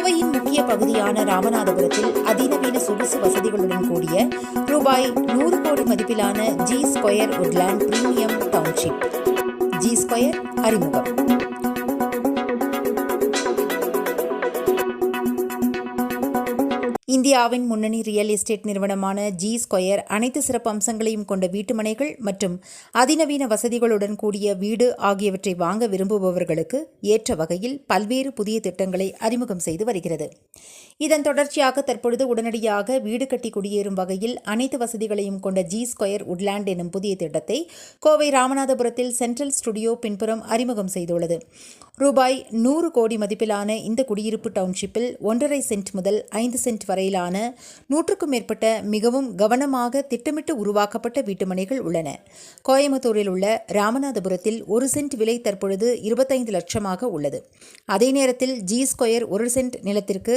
கோவையின் முக்கிய பகுதியான ராமநாதபுரத்தில் அதிநவீன சொகுசு வசதிகளுடன் கூடிய ரூபாய் நூறு கோடி மதிப்பிலான G square woodland premium township G square அறிமுகம். இந்தியாவின் முன்னணி ரியல் எஸ்டேட் நிறுவனமான ஜி ஸ்கொயர் அனைத்து சிறப்பு அம்சங்களையும் கொண்ட வீட்டுமனைகள் மற்றும் அதிநவீன வசதிகளுடன் கூடிய வீடு ஆகியவற்றை வாங்க விரும்புபவர்களுக்கு ஏற்ற வகையில் பல்வேறு புதிய திட்டங்களை அறிமுகம் செய்து வருகிறது. இதன் தொடர்ச்சியாக தற்பொழுது உடனடியாக வீடு கட்டி குடியேறும் வகையில் அனைத்து வசதிகளையும் கொண்ட ஜி ஸ்கொயர் உட்லேண்ட் எனும் புதிய திட்டத்தை கோவை ராமநாதபுரத்தில் சென்ட்ரல் ஸ்டுடியோ பின்புறம் அறிமுகம் செய்துள்ளது. ரூபாய் நூறு கோடி மதிப்பிலான இந்த குடியிருப்பு டவுன்ஷிப்பில் ஒன்றரை சென்ட் முதல் ஐந்து சென்ட் வரை வரையிலான நூற்றுக்கும் மேற்பட்ட மிகவும் கவனமாக திட்டமிட்டு உருவாக்கப்பட்ட வீட்டுமனைகள் உள்ளன. கோயம்புத்தூரில் உள்ள ராமநாதபுரத்தில் ஒரு சென்ட் விலை தற்பொழுது இருபத்தைந்து லட்சமாக உள்ளது. அதே நேரத்தில் ஜி ஸ்கொயர் ஒரு சென்ட் நிலத்திற்கு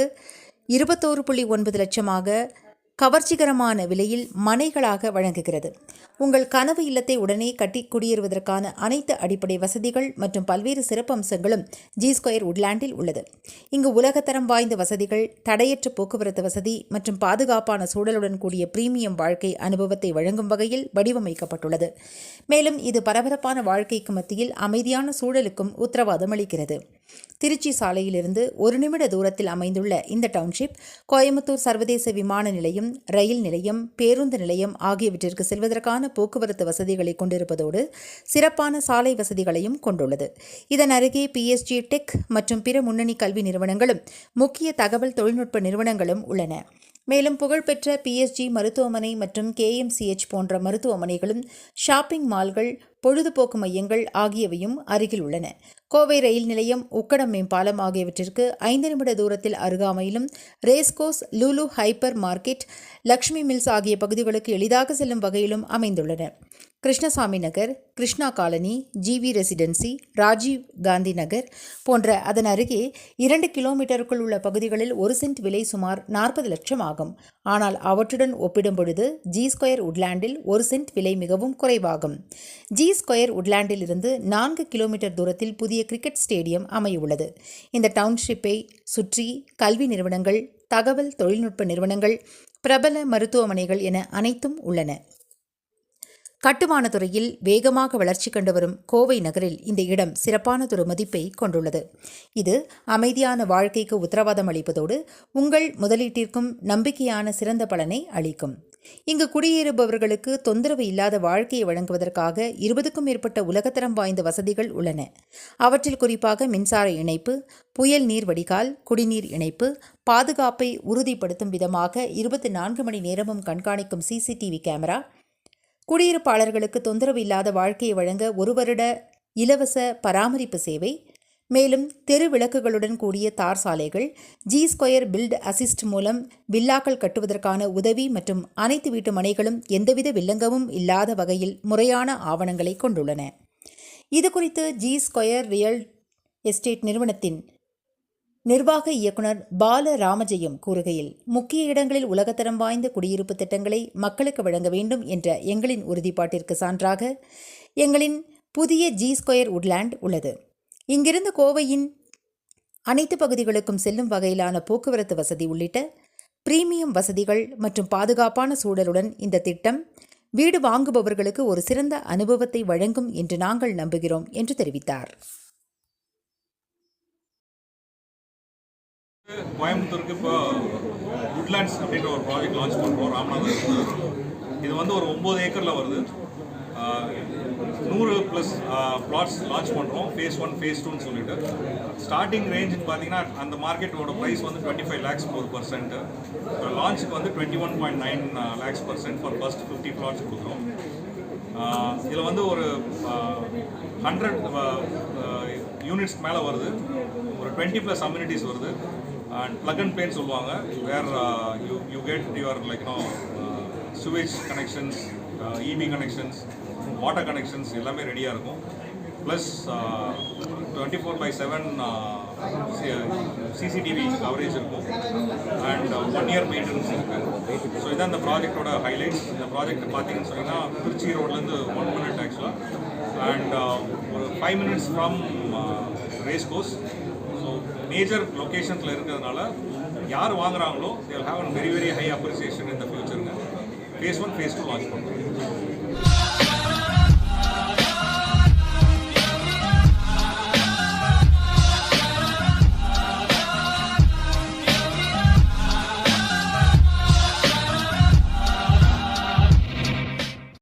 இருபத்தோரு புள்ளி ஒன்பது லட்சமாக கவர்ச்சிகரமான விலையில் மனைகளாக வழங்குகிறது. உங்கள் கனவு இல்லத்தை உடனே கட்டி குடியேறுவதற்கான அனைத்து அடிப்படை வசதிகள் மற்றும் பல்வேறு சிறப்பம்சங்களும் ஜி ஸ்கொயர் உட்லாண்டில் உள்ளது. இங்கு உலகத்தரம் வாய்ந்த வசதிகள் தடையற்ற போக்குவரத்து வசதி மற்றும் பாதுகாப்பான சூழலுடன் கூடிய பிரீமியம் வாழ்க்கை அனுபவத்தை வழங்கும் வகையில் வடிவமைக்கப்பட்டுள்ளது. மேலும் இது பரபரப்பான வாழ்க்கைக்கு மத்தியில் அமைதியான சூழலுக்கும் உத்தரவாதம் அளிக்கிறது. திருச்சி சாலையிலிருந்து ஒரு நிமிட தூரத்தில் அமைந்துள்ள இந்த டவுன்ஷிப் கோயம்புத்தூர் சர்வதேச விமான நிலையம் ரயில் நிலையம் பேருந்து நிலையம் ஆகியவற்றிற்கு செல்வதற்கான போக்குவரத்து வசதிகளை கொண்டிருப்பதோடு சிறப்பான சாலை வசதிகளையும் கொண்டுள்ளது. இதன் அருகே பிஎஸ்ஜி டெக் மற்றும் பிற முன்னணி கல்வி நிறுவனங்களும் முக்கிய தகவல் தொழில்நுட்ப நிறுவனங்களும் உள்ளன. மேலும் புகழ்பெற்ற பிஎஸ்ஜி மருத்துவமனை மற்றும் கேஎம்சிஎச் போன்ற மருத்துவமனைகளும் ஷாப்பிங் மால்கள் பொழுதுபோக்கு மையங்கள் ஆகியவையும் அருகில் உள்ளன. கோவை ரயில் நிலையம் உக்கடம் மேம்பாலம் ஆகியவற்றிற்கு ஐந்து நிமிட தூரத்தில் அருகாமையிலும் racecourse Lulu hyper market Lakshmi mills ஆகிய பகுதிகளுக்கு எளிதாக செல்லும் வகையிலும் அமைந்துள்ளன. Krishnasamy Nagar Krishna colony GV residency Rajiv Gandhi Nagar போன்ற அதன் அருகே இரண்டு கிலோமீட்டருக்குள் உள்ள பகுதிகளில் ஒரு சென்ட் விலை சுமார் நாற்பது லட்சம் ஆகும். ஆனால் அவற்றுடன் ஒப்பிடும் பொழுது ஜி ஸ்கொயர் உட்லாண்டில் ஒரு சென்ட் விலை மிகவும் குறைவாகும். ஜி ஸ்கொயர் உட்லாண்டில் இருந்து நான்கு கிலோமீட்டர் தூரத்தில் புதிய கிரிக்கெட் ஸ்டேடியம் அமையவுள்ளது இந்த டவுன்ஷிப்பை சுற்றி கல்வி நிறுவனங்கள் தகவல் தொழில்நுட்ப நிறுவனங்கள் பிரபல மருத்துவமனைகள் என அனைத்தும் உள்ளன. கட்டுமான துறையில் வேகமாக வளர்ச்சி கண்டு வரும் கோவை நகரில் இந்த இடம் சிறப்பானதொரு மதிப்பை கொண்டுள்ளது. இது அமைதியான வாழ்க்கைக்கு உத்தரவாதம் அளிப்பதோடு உங்கள் முதலீட்டிற்கும் நம்பிக்கையான சிறந்த பலனை அளிக்கும். இங்கு குடியேறுபவர்களுக்கு தொந்தரவு இல்லாத வாழ்க்கையை வழங்குவதற்காக இருபதுக்கும் மேற்பட்ட உலகத்தரம் வாய்ந்த வசதிகள் உள்ளன. அவற்றில் குறிப்பாக மின்சார இணைப்பு புயல் நீர் வடிகால் குடிநீர் இணைப்பு பாதுகாப்பை உறுதிப்படுத்தும் விதமாக இருபத்தி நான்கு மணி நேரமும் கண்காணிக்கும் சிசிடிவி கேமரா குடியிருப்பாளர்களுக்கு தொந்தரவு இல்லாத வாழ்க்கையை வழங்க ஒரு வருட இலவச பராமரிப்பு சேவை மேலும் தெரு விளக்குகளுடன் கூடிய தார் சாலைகள் ஜி ஸ்கொயர் பில்ட் அசிஸ்ட் மூலம் வில்லாக்கள் கட்டுவதற்கான உதவி மற்றும் அனைத்து வீட்டு மனைகளும் எந்தவித வில்லங்கமும் இல்லாத வகையில் முறையான ஆவணங்களை கொண்டுள்ளன. இது குறித்து ஜி ஸ்கொயர் ரியல் எஸ்டேட் நிறுவனத்தின் நிர்வாக இயக்குனர் பால ராமஜெயம் கூறுகையில் முக்கிய இடங்களில் உலகத்தரம் வாய்ந்த குடியிருப்பு திட்டங்களை மக்களுக்கு வழங்க வேண்டும் என்ற எங்களின் உறுதிப்பாட்டிற்கு சான்றாக எங்களின் புதிய ஜி ஸ்கொயர் உட்லேண்ட் உள்ளது. இங்கிருந்து கோவையின் அனைத்து பகுதிகளுக்கும் செல்லும் வகையிலான போக்குவரத்து வசதி உள்ளிட்ட பிரீமியம் வசதிகள் மற்றும் பாதுகாப்பான சூழலுடன் இந்த திட்டம் வீடு வாங்குபவர்களுக்கு ஒரு சிறந்த அனுபவத்தை வழங்கும் என்று நாங்கள் நம்புகிறோம் என்று தெரிவித்தார். கோயம்புத்தூருக்கு இப்போ உட்லேண்ட்ஸ் அப்படின்ற ஒரு ப்ராஜெக்ட் லான்ச் பண்ணுறோம் ராமநாதபுரம். இது வந்து ஒரு ஒம்பது ஏக்கரில் வருது. நூறு ப்ளஸ் பிளாட்ஸ் லான்ச் பண்ணுறோம் ஃபேஸ் ஒன் ஃபேஸ் டூன்னு சொல்லிட்டு. ஸ்டார்டிங் ரேஞ்சுன்னு பார்த்தீங்கன்னா அந்த மார்க்கெட்டோட ப்ரைஸ் வந்து டுவெண்ட்டி ஃபைவ் லேக்ஸ் ஒரு பர்சன்ட் லான்ச்சுக்கு வந்து twenty one point nine lakhs percent for first fifty flats கொடுக்குறோம். இதில் வந்து ஒரு ஹண்ட்ரட் யூனிட்ஸ் மேலே வருது. ஒரு டுவெண்ட்டி ப்ளஸ் அம்யூனிட்டிஸ் வருது. அண்ட் ப்ளக் அண்ட் பேன்னு சொல்லுவாங்க. Where you you get your like no sewage connections EB connections water connections எல்லாமே ரெடியாக இருக்கும். Plus twenty four by seven CCTV coverage இருக்கும். அண்ட் ஒன் இயர் மெயின்டெனன்ஸ் இருக்குது ஸோ இதான் இந்த ப்ராஜெக்டோட ஹைலைட்ஸ் இந்த ப்ராஜெக்ட் பார்த்தீங்கன்னு சொன்னீங்கன்னா திருச்சி ரோட்லேருந்து ஒன் மினிட் ஆக்சுவலாக அண்ட் ஒரு five minutes from race course major லொக்கேஷன்ஸில் இருக்கிறதுனால யார் வாங்குறாங்களோ they'll have a very very high appreciation இந்த ஃபியூச்சருங்க phase one phase two launch பண்ணுறோம்